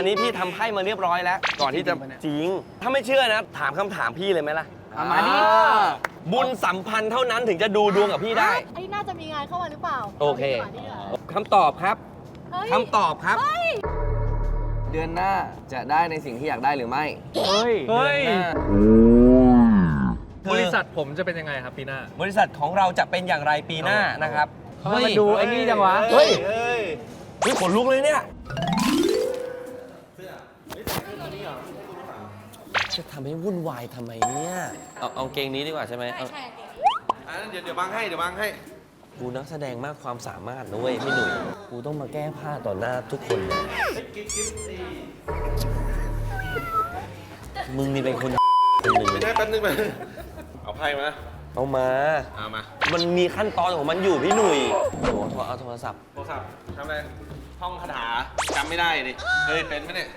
อันนี้พี่ทำไพ่มาเรียบร้อยแล้ว ก่อนที่จะจริงปะเนี่ยจริง ถ้าไม่เชื่อนะ ถามคำถามพี่เลยไหมล่ะ เอามาดิ บุญสัมพันธ์เท่านั้นถึงจะดูดวงกับพี่ได้ไอ้น่าจะมีงานเข้ามาหรือเปล่าโอเคาดีกว่าคำตอบครับเฮ้ยคำตอบครับ เดือนหน้าจะได้ในสิ่งที่อยากได้หรือไม่เฮ้ย เฮ้ย ดือนหน้าบริษัทผมจะเป็นยังไงครับปีหน้า บริษัทของเราจะเป็นอย่างไรปีหน้านะครับทำไมมันดูไอ้นี่จังวะ เฮ้ยเฮ้ยเฮ้ยขนลุกเลยเนี่ย จะทำให้วุ่นวายทำไมเนี่ย เอาเอาเกงนี้ดีกว่าใช่ไหมเอาใช่อะเดี๋ยวเดี๋ยวบังให้เดี๋ยวบังให้ กูนักแสดงมากความสามารถนะเว้ยพี่หนุ่ยกูต้องมาแก้ผ้าต่อหน้าทุกคนเลยมึงนี่เป็นคนคนหนึ่งไม่เลยได้แป๊บนึงมาเอาไพ่มาเอามา เอามามันมีขั้นตอนของมันอยู่พี่หนุ่ยโอ้โหโทรเอาโทรศัพท์โทรศัพท์ทำอะไร ท่องคาถาจำไม่ได้ดิเฮ้ยเป็นไหมเนี่ย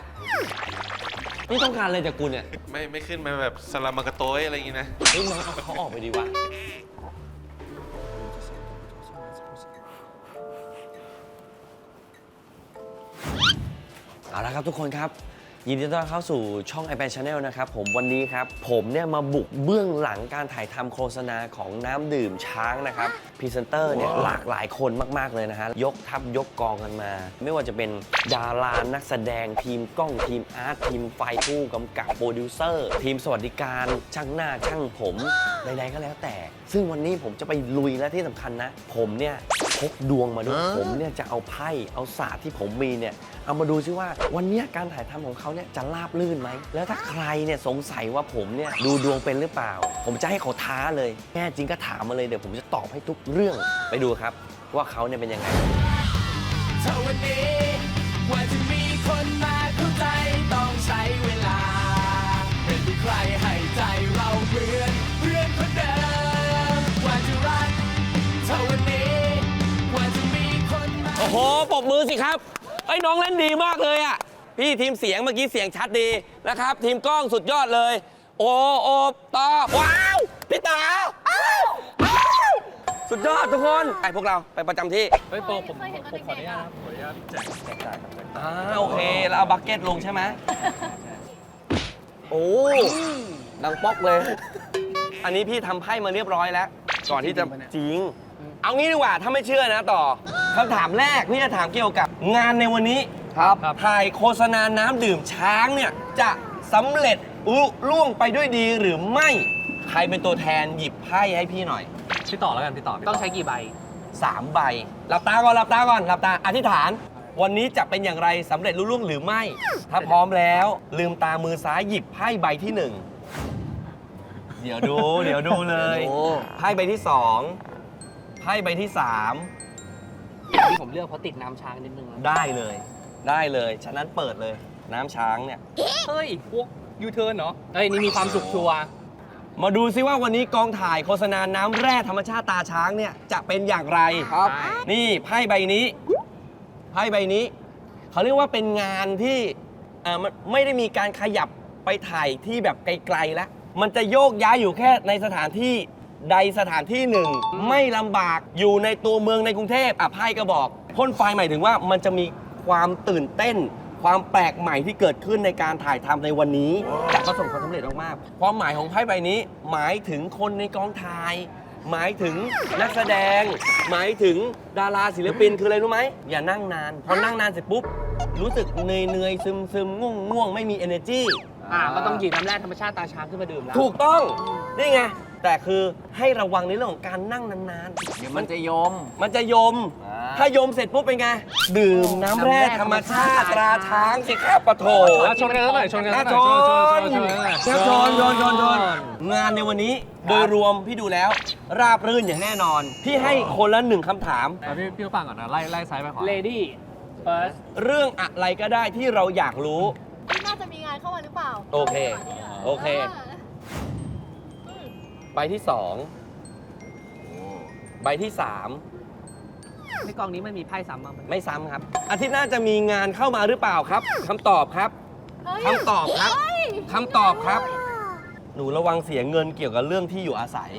นี่ต้องการอะไรจากกูเนี่ยไม่ไม่ขึ้นมาแบบสลามากาโต้ยอะไรอย่างงี้นะ เฮ้ยมึงเอาเขาออกไปดีวะเอาละครับทุกคนครับ ยินดีต้อนรับเข้าสู่ช่อง iPad Channel นะครับผมวันนี้ครับ ผมเนี่ยมาบุกเบื้องหลังการถ่ายทำโฆษณาของน้ำดื่มช้างนะครับพรีเซนเตอร์เนี่ยหลากหลายคนมาก ๆ เลยนะฮะ ยกทัพยกกองกันมา ไม่ว่าจะเป็นดารานักแสดงทีมกล้องทีมอาร์ตทีมไฟผู้กำกับโปรดิวเซอร์ ทีมสวัสดิการช่างหน้าช่างผมใดๆก็แล้วแต่ ซึ่งวันนี้ผมจะไปลุยและที่สำคัญนะ ผมเนี่ยพกดวงมาด้วยผมเนี่ยจะเอาไพ่เอาศาสตร์ที่ผมมีเนี่ย เอามาดูซิว่าวันเนี้ยการถ่ายทำของเขาเนี่ยจะราบลื่นไหม แล้วถ้าใครเนี่ยสงสัยว่าผมเนี่ยดูดวงเป็นหรือเปล่า ผมจะให้เขาท้าเลยแน่จริงก็ถามมาเลยเดี๋ยวผมจะตอบให้ทุกเรื่องไปดูครับ ว่าเขาเนี่ยเป็นยังไงเท่าวันนี้กว่าจะมีคนมาเข้าใจต้องใช้เวลา เป็นที่ใครให้ใจเราเหมือนเพื่อนคนเดิมกว่าจะรักเท่าวันนี้กว่าจะมีคนมาโอ้โหปรบมือสิครับไอ้ยน้องเล่นดีมากเลยอะพี่ทีมเสียงเมื่อกี้เสียงชัดดีนะครับ ทีมกล้องสุดยอดเลย โอโอตอว้าวพี่ตาอ้าวอ้าวสุดยอดทุกคนไปพวกเราไปประจำที่เฮ้ยโปรผมผมผมขออนุญาตนะครับขออนุญาตแจกแจกจ่ายครับแจกจ่ายอ่าโอเคแล้วเอาบักเก็ตลงใช่ไหมโอ้ดังป๊อกเลย อันนี้พี่ทำไพ่มาเรียบร้อยแล้ว ก่อนที่จะจริงปะเนี่ยจริงเอางี้ดีกว่าถ้าไม่เชื่อนะต่อคำถามแรกพี่จะถามเกี่ยวกับ งานในวันนี้ครับถ่ายโฆษณาน้ำดื่มช้างเนี่ยจะสำเร็จอุล่วงไปด้วยดีหรือไม่ใครเป็นตัวแทนหยิบไพ่ให้พี่หน่อย พี่ต่อแล้วกันพี่ต่อพี่ต้องใช้กี่ใบ3ใบหลับตาก่อนหลับตาก่อนหลับตาอธิษฐาน วันนี้จะเป็นอย่างไรสำเร็จรุ่ล่วงหรือไม่ ถ้าพร้อมแล้ว ลืมตามือซ้ายหยิบไพ่ใบที่หนึ่งเดี๋ยวดู เดี๋ยวดูเลยโอ้ไพ่ใบที่สองไพ่ใบที่สาม ที่ผมเลือกเพราะติดน้ำช้างนิดนึงนะได้เลย ได้เลย ฉะนั้นเปิดเลย น้ำช้างเนี่ย เฮ้ย พวกยูเทิร์นเนาะเฮ้ย นี่มีความสุขชัวร์มาดูซิว่าวันนี้กองถ่ายโฆษณาน้ำแร่ธรรมชาติตาช้างเนี่ยจะเป็นอย่างไร ครับ นี่ไพ่ใบนี้ ไพ่ใบนี้ เขาเรียกว่าเป็นงานที่เอ่อมันไม่ได้มีการขยับไปถ่ายที่แบบไกลๆแล้ว มันจะโยกย้ายอยู่แค่ในสถานที่ ใดสถานที่หนึ่ง ไม่ลำบากอยู่ในตัวเมืองในกรุงเทพอะไพ่ก็บอกพ่นไฟหมายถึงว่ามันจะมีความตื่นเต้น ความแปลกใหม่ที่เกิดขึ้นในการถ่ายทำในวันนี้จะประสบความสำเร็จมากๆความหมายของไพ่ใบนี้ หมายถึงคนในกองถ่าย หมายถึงนักแสดง หมายถึงดาราศิลปินคืออะไรรู้ไหมอย่านั่งนานพอนั่งนานเสร็จปุ๊บรู้สึกเหนื่อยเหนื่อยซึมซึมง่วงง่วงไม่มี energy อ่าก็ต้องหยิบน้ำแร่ธรรมชาติตาช้างขึ้นมาดื่มแล้ว ถูกต้อง นี่ไง แต่คือให้ระวังในเรื่องของการนั่งนานเดี๋ยวมันจะยม ๆ มันจะยม อ่าถ้ายมเสร็จปุ๊บเป็นไง ดื่มน้ำแร่ธรรมชาติตราช้างสิครับปะโถอะชนกันแล้วหน่อยชนกันน่าแล้วหชน่อยนชนชนชนชนชนชนชนชนชนชนงานในวันนี้โดยรวมพี่ดูแล้ว ราบรื่นอย่างแน่นอน พี่ให้คนละหนึ่งคำถาม อะพี่พี่ฟังก่อนนะไล่ไล่ซ้ายไปขวา Lady first เรื่องอะไรก็ได้ที่เราอยากรู้ ที่น่าจะมีงานเข้ามาหรือเปล่าโอเคาดีกว่าโอเคอืม ใบที่สองใบที่สามในกองนี้มันมีไพ่ซ้ำบ้างไหมไม่ซ้ำครับ อาทิตย์หน้าจะมีงานเข้ามาหรือเปล่าครับคำตอบครับเฮ้ยคำตอบครับเฮ้ยคำตอบครับ หนูระวังเสียเงินเกี่ยวกับเรื่องที่อยู่อาศัย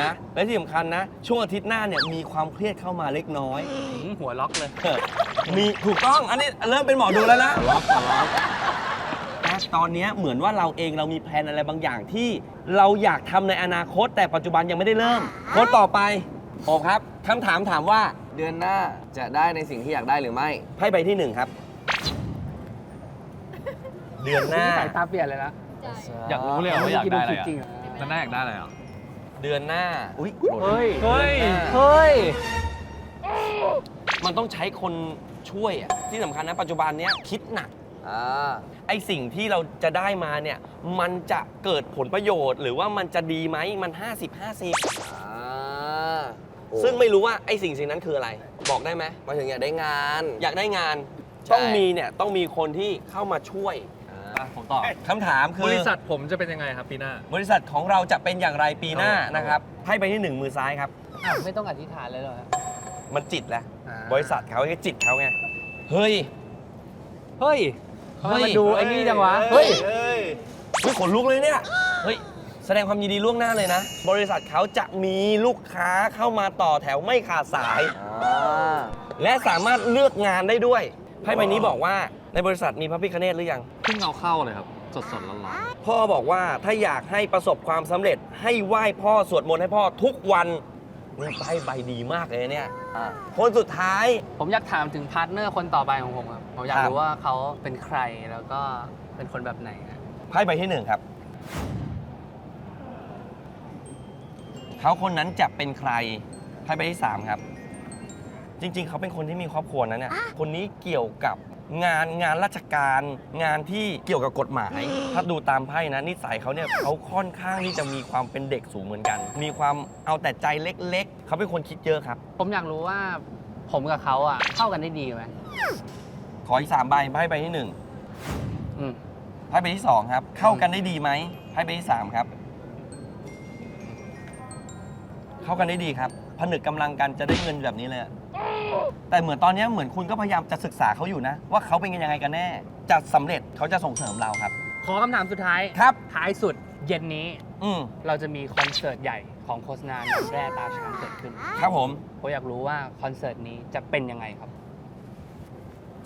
นะและที่สำคัญนะ ช่วงอาทิตย์หน้าเนี่ยมีความเครียดเข้ามาเล็กน้อยหืมหัวล็อกเลย มีถูกต้องอันนี้เริ่มเป็นหมอดูแล้วนะ ตอนเนี้ยเหมือนว่าเราเองเรามีแผนอะไรบางอย่างที่เราอยากทำในอนาคต แต่ปัจจุบันยังไม่ได้เริ่มคนต่อไปโอบครับคำถามถามว่าเดือนหน้าจะได้ในสิ่งที่อยากได้หรือไม่ไพ่ใบที่หนึ่งครับ เดือนหน้า สายตาเปลี่ยนเลยนะใจอยากรู้เลยว่าอยากได้อะไรจริงๆอะนั่นน่าอยากได้อะไรอะเดือนหน้าอุ้ยเฮ้ยเฮ้ยเฮ้ย มันต้องใช้คนช่วยอะที่สำคัญนะปัจจุบันเนี้ยคิดหนัก อ่า ไอสิ่งที่เราจะได้มาเนี่ย มันจะเกิดผลประโยชน์ หรือว่ามันจะดีไหมมัน 50 50 อ่าซึ่งไม่รู้ว่าไอสิ่งสิ่งนั้นคืออะไร บอกได้ไหมมาถึงอยากได้งาน อยากได้งาน ใช่ ต้องมีเนี่ย ต้องมีคนที่เข้ามาช่วยอ่าผมตอบ คำถามคือบริษัทผมจะเป็นยังไงครับปีหน้า บริษัทของเราจะเป็นอย่างไรปีหน้าครับ นะครับให้ไปที่หนึ่งมือซ้ายครับ อะไม่ต้องอธิษฐานเลยเหรอฮะ มันจิตแล้ว อ่า บริษัทเขาไอ้จิตเขาไง เฮ้ย เฮ้ยทำไม เฮ้ยมันดูไอ้นี่จังวะ เฮ้ย เฮ้ยขนลุกเลยเนี่ย เฮ้ย แสดงความยินดีล่วงหน้าเลยนะ บริษัทเขาจะมีลูกค้าเข้ามาต่อแถวไม่ขาดสายอ่าและสามารถเลือกงานได้ด้วยไพ่ใบนี้บอกว่าในบริษัทมีพระพิคเนตหรือยัง เพิ่งเอาเข้าเลยครับ สดสดๆร้อนพ่อบอกว่าถ้าอยากให้ประสบความสำเร็จให้ไหว้พ่อสวดมนต์ให้พ่อทุกวัน นี่ไพ่ใบดีมากเลยเนี่ยอ่าคนสุดท้าย ผมอยากถามถึงพาร์ทเนอร์คนต่อไปของผมครับ ผมอยากครับ รู้ว่าเขาเป็นใครแล้วก็เป็นคนแบบไหนฮะไพ่ใบที่หนึ่งครับ เขาคนนั้นจะเป็นใครไพ่ใบที่สามครับ จริง ๆ เขาเป็นคนที่มีครอบครัวนะเนี่ยคนนี้เกี่ยวกับ งานงานราชการ งานที่เกี่ยวกับกฎหมาย ถ้าดูตามไพ่นะนิสัยเขาเนี่ยเขาค่อนข้างที่จะมีความเป็นเด็กสูงเหมือนกัน มีความเอาแต่ใจเล็ก ๆ เขาเป็นคนคิดเยอะครับ ผมอยากรู้ว่าผมกับเขาอะเข้ากันได้ดีไหมขออีกสามใบไพ่ใบที่หนึ่งอืมไพ่ใบที่สองครับ เข้ากันได้ดีไหมไพ่ใบที่สามครับ เข้ากันได้ดีครับผนึกกำลังกันจะได้เงินแบบนี้เลยอะ แต่เหมือนตอนนี้เหมือนคุณก็พยายามจะศึกษาเขาอยู่นะ ว่าเขาเป็นยังไงกันแน่ จะสำเร็จเขาจะส่งเสริมเราครับ ขอคำถามสุดท้าย ครับ ท้ายสุดเย็นนี้อืมเราจะมีคอนเสิร์ตใหญ่ของโฆษณาน้ำแร่ตาช้างเกิดขึ้นครับผม ผมอยากรู้ว่าคอนเสิร์ตนี้จะเป็นยังไงครับ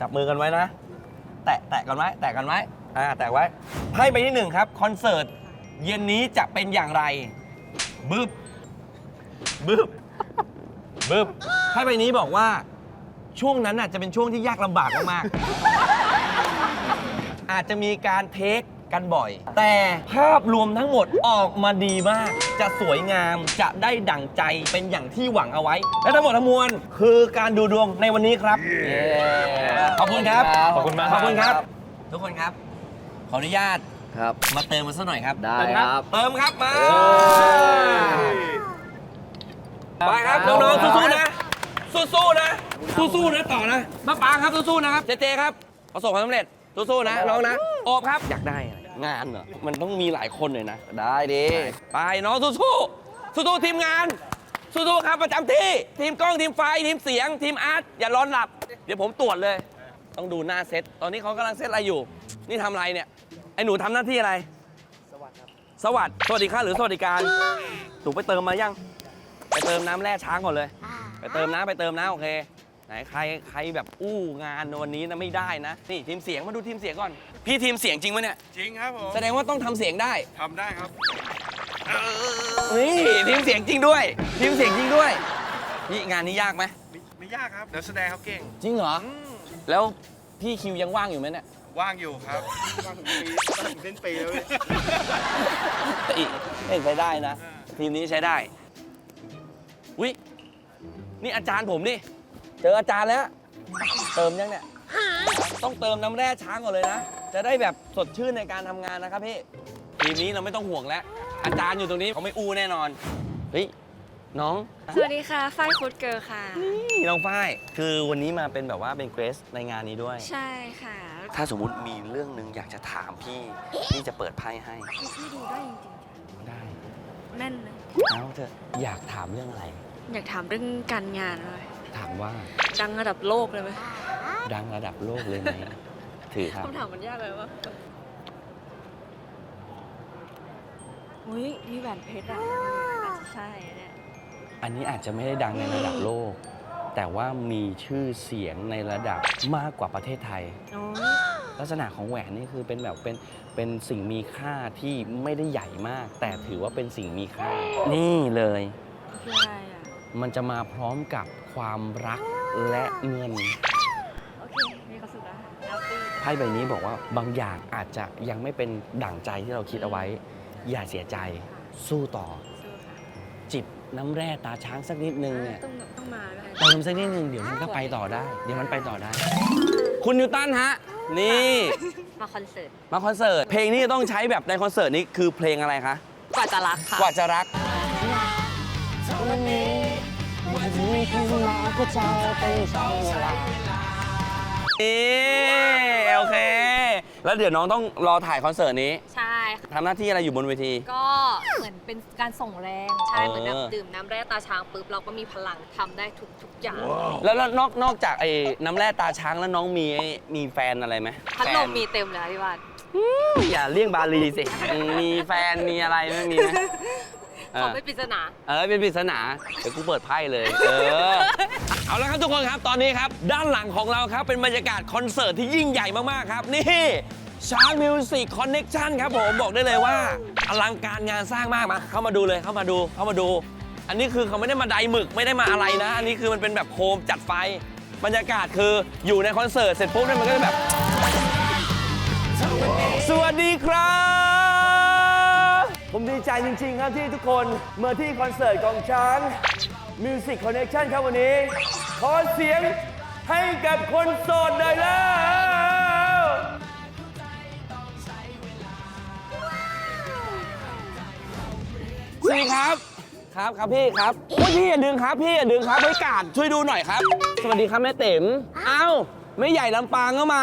จับมือกันไว้นะ แตะแตะกันไว้ แตะกันไว้อ่าแตะไว้ไพ่ใบที่หนึ่งครับคอนเสิร์ตเย็นนี้จะเป็นอย่างไรบึบบึบบึบไพ่ใบนี้บอกว่า ช่วงนั้นน่ะจะเป็นช่วงที่ยากลำบากมากๆ อาจจะมีการเทคกันบ่อย แต่ภาพรวมทั้งหมดออกมาดีมาก จะสวยงามจะได้ดั่งใจเป็นอย่างที่หวังเอาไว้ และทั้งหมดทั้งมวลคือการดูดวงในวันนี้ครับเย้ขอบคุณครับ ขอบคุณมากขอบคุณครับ ทุกคนครับ ขออนุญาตครับ มาเติมมันสักหน่อยครับ ได้ครับ เติมครับมาเอ้ยไปครับน้องๆสู้ๆนะสู้ๆนะ สู้ๆนะต่อนะมาปางครับสู้ๆนะครับเจเจครับประสบความสำเร็จสู้ๆนะน้องนะโอบครับอยากได้อะไรงานเหรอมันต้องมีหลายคนเลยนะ ได้ดิไปน้องสู้ๆสู้ๆทีมงานสู้ๆครับประจำที่ทีมกล้องทีมไฟทีมเสียง ทีมอาร์ตอย่าร้อนหลับ เดี๋ยวผมตรวจเลย ต้องดูหน้าเซตตอนนี้เขากำลังเซตอะไรอยู่ นี่ทำอะไรเนี่ยไอ้หนูทำหน้าที่อะไร สวัสดีครับสวัสดีสวัสดีค่ะหรือสวัสดิการหนูไปเติมมายัง ไปเติมน้ำแร่ช้างก่อนเลย ไปเติมน้ำไปเติมน้ำโอเค ไหนใครใครแบบอู้งานวันนี้นะไม่ได้นะนี่ทีมเสียงมาดูทีมเสียงก่อน พี่ทีมเสียงจริงไหมเนี่ยจริงครับผมแสดงว่าต้องทำเสียงได้ทำได้ครับนี่ทีมเสียงจริงด้วย ทีมเสียงจริงด้วยนี่งานนี้ยากไหมไม่ไม่ยากครับเดี๋ยวแสดงเขาเก่งจริงเหรออืมแล้วพี่คิวยังว่างอยู่ไหมเนี่ยว่างอยู่ครับว่างถึงปีว่างถึงสิ้นปีแล้วเนี่ยเอ้ยเอ้ยใช้ได้นะ ทีมนี้ใช้ได้วินี่อาจารย์ผมนี่ เจออาจารย์แล้ว เติมยังเนี่ย ต้องเติมน้ำแร่ช้างก่อนเลยนะ จะได้แบบสดชื่นในการทำงานนะครับพี่ ทีมนี้เราไม่ต้องห่วงแล้ว อาจารย์อยู่ตรงนี้เขาไม่อู้แน่นอน เฮ้ย น้อง สวัสดีค่ะ ฝ้ายฟูดเกิร์ลค่ะ นี่น้องฝ้าย คือวันนี้มาเป็นแบบว่าเป็นเกรสในงานนี้ด้วย ใช่ค่ะถ้าสมมุติมีเรื่องหนึ่งอยากจะถามพี่ พี่จะเปิดไพ่ให้ พี่พี่ดูได้จริงได้ๆแม่นเลยเอาเถอะอยากถามเรื่องอะไร อยากถามเรื่องการงานเลย ถามว่าดังระดับโลกเลยไหมดังระดับโลกเลยไหมถือครับคำถามมันยากเลยว่าอุ้ยมีแหวนเพชรอะอาจจะใช่เนี่ยอันนี้อาจจะไม่ได้ดังในระดับโลก แต่ว่ามีชื่อเสียงในระดับมากกว่าประเทศไทย โอ้ยลักษณะของแหวนนี่คือเป็นแบบเป็นเป็นสิ่งมีค่าที่ไม่ได้ใหญ่มาก แต่ถือว่าเป็นสิ่งมีค่า นี่เลยคืออะไรอะ มันจะมาพร้อมกับความรักและเงิน โอเค มีความสุขแล้วแฮปปี้ไพ่ใบนี้บอกว่าบางอย่างอาจจะยังไม่เป็นดั่งใจที่เราคิดเอาไว้ อย่าเสียใจสู้ต่อ สู้ค่ะจิบน้ำแร่ตาช้างสักนิดนึงเนี่ยต้องต้องมาด้วยเติมสักนิดนึงเดี๋ยวมันก็ไปต่อได้ เดี๋ยวมันไปต่อได้ คุณนิวตันฮะ นี่มาคอนเสิร์ต มาคอนเสิร์ต เพลงนี้ต้องใช้แบบในคอนเสิร์ตนี้คือเพลงอะไรคะ กว่าจะรักค่ะ กว่าจะรักนี่ โอเค แล้วเดี๋ยวน้องต้องรอถ่ายคอนเสิร์ตนี้ใช่ค่ะทำหน้าที่อะไรอยู่บนเวที ก็เหมือนเป็นการส่งแรง ใช่เออเหมือนแบบดื่มน้ำแร่ตาช้างปุ๊บเราก็มีพลังทำได้ทุกทุกๆอย่างแล้วแล้วนอกนอกจากไอ้น้ำแร่ตาช้างแล้วน้องมีไอ้มีแฟนอะไรไหมพัดลมแฟนมีเต็มเลยนะพี่วานอย่าเลี่ยงบาลีสิ มีแฟนมีอะไรไม่มีไหมเอ ขออไม่ปริศนา เออเป็นปริศนาเดี๋ยวกูเปิดไพ่เลย เออ เอาละครับทุกคนครับตอนนี้ครับ ด้านหลังของเราครับเป็นบรรยากาศคอนเสิร์ตที่ยิ่งใหญ่มากๆครับ นี่ชาร์มิวสิกคอนเน็กชันครับผมบอกได้เลยว่า อลังการงานสร้างมากมาเข้ามาดูเลยเข้ามาดูเข้ามาดู อันนี้คือเขาไม่ได้มาไดหมึกไม่ได้มาอะไรนะ อันนี้คือมันเป็นแบบโคมจัดไฟ บรรยากาศคืออยู่ในคอนเสิร์ตเสร็จปุ๊บเนี่ยมันก็จะแบบ สวัสดีครับ ผมดีใจจริง ๆ ครับที่ทุกคนมาที่คอนเสิร์ตกองช้าง Music Connection ครับวันนี้ ขอเสียงให้กับคนโสดหน่อยแล้ว สวัสดีครับ ครับครับพี่ครับโอ้ยพี่อย่าดึงครับพี่อย่าดึงครับให้กาดช่วยดูหน่อยครับ สวัสดีครับแม่เต๋มเอ้าแม่ใหญ่ลำปางก็มา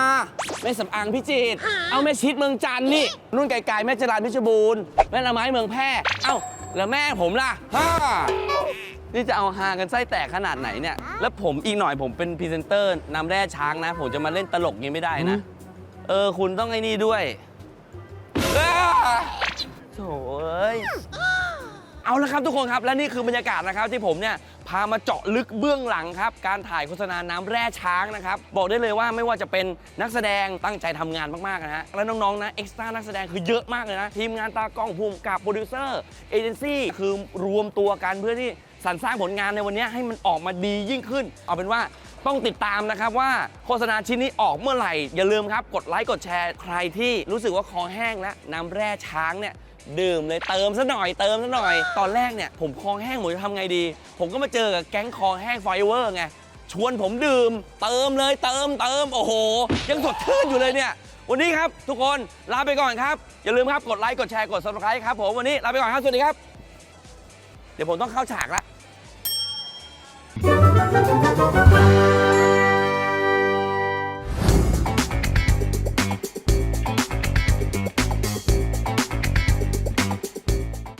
แม่สำอางพิจิตรเอาแม่ชิดเมืองจันทร์นี่นุ่นไกลๆแม่จรานพิชบูรณ์แม่ละไม้เมืองแพร่เอ้าแล้วแม่ผมล่ะฮ่านี่จะเอาฮากันไส้แตกขนาดไหนเนี่ย แล้วผมอีกหน่อยผมเป็นพรีเซนเตอร์นำแร่ช้างนะ ผมจะมาเล่นตลกอย่างนี้ไม่ได้นะ เออ คุณต้องไอ้นี่ด้วยอ้าโถ่เอ้ย เอาละครับทุกคนครับ และนี่คือบรรยากาศนะครับที่ผมเนี่ย พามาเจาะลึกเบื้องหลังครับ การถ่ายโฆษณาน้ำแร่ช้างนะครับ บอกได้เลยว่าไม่ว่าจะเป็นนักแสดงตั้งใจทำงานมากๆนะฮะ และน้องๆนะเอ็กซ์ตร้านักแสดงคือเยอะมากเลยนะ ทีมงานตากล้องภูมิกับโปรดิวเซอร์เอเจนซี่คือรวมตัวกันเพื่อที่สรรสร้างผลงานในวันนี้ให้มันออกมาดียิ่งขึ้น เอาเป็นว่าต้องติดตามนะครับว่าโฆษณาชิ้นนี้ออกเมื่อไหร่ อย่าลืมครับ กดไลค์กดแชร์ใครที่รู้สึกว่าคอแห้งและน้ำแร่ช้างเนี่ย ดื่มเลยเติมซะหน่อยเติมซะหน่อย ตอนแรกเนี่ยผมคอแห้งผมจะทำไงดี ผมก็มาเจอกับแก๊งคอแห้งไฟเวอร์ไงชวนผมดื่ม เติมเลยเติมเติมโอ้โห ยังสดชื่นอยู่เลยเนี่ย วันนี้ครับทุกคนลาไปก่อนครับ อย่าลืมครับกดไลค์กดแชร์กด subscribe ครับผมวันนี้ลาไปก่อนครับสวัสดีครับ เดี๋ยวผมต้องเข้าฉากละ